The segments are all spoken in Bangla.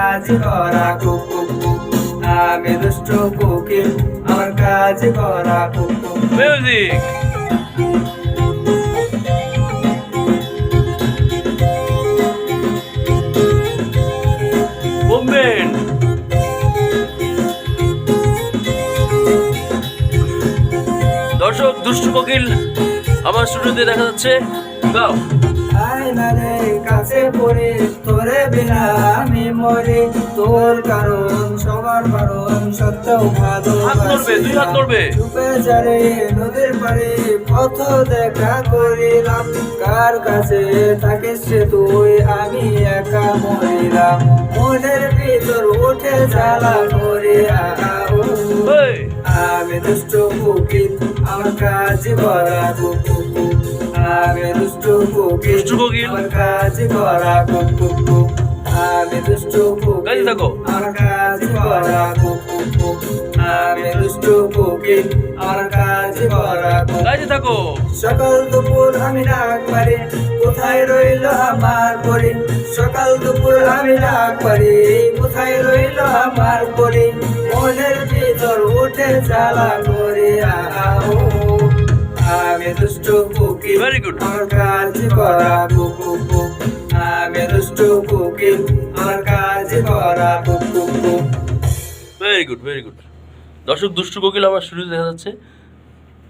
কাজ করা কুকু আমি দুষ্ট কোকিল আমার কাজ করা কুকু মিউজিক দর্শক দুষ্টু কোকিল আমার স্টুডিওতে দেখা যাচ্ছে। গাও। আয়নারে কাছে পড়ে তোরে বিনা মরি তোর কারণ সবার কারণ সত্ত্বেও ভালো। চুপে যারে নদীর পাড়ে পথ দেখা করিলাম। কার কাছে থাকিস তুই? আমি একা মরিলাম। মনের ভিতর উঠে জ্বালা করে আমি দুষ্ট কুকিল আমার কাজ করা কুকু আমি দুষ্ট কোকিল। আমার কাজ করা কুকু আমি দুষ্ট কুকিল থাকো। আমার কাজ করা কুকু আমি দুষ্ট কুকিল আমার কাজ করা কুকু কাজে থাকো। সকাল দুপুর আমি ডাক পারি কোথায় রইল আমার পরি? সকাল দুপুর আমি ডাক পারি কোথায় রইল আমার পরি? মনের ভিতর উঠে জ্বালা করে আও আমি দুষ্ট কুকিল Very good. আমার কাজ করা কুকু ভেরি গুড ভেরি গুড দর্শক, দুষ্টু কোকিল আমার শুরু দেখা যাচ্ছে।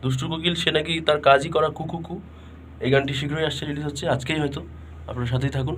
দুষ্টু কোকিল, সে নাকি তার কাজই করা কুকুকু। এই গানটি শীঘ্রই আসছে রিলিজ হচ্ছে। আজকেই হয়তো। আপনার সাথেই থাকুন।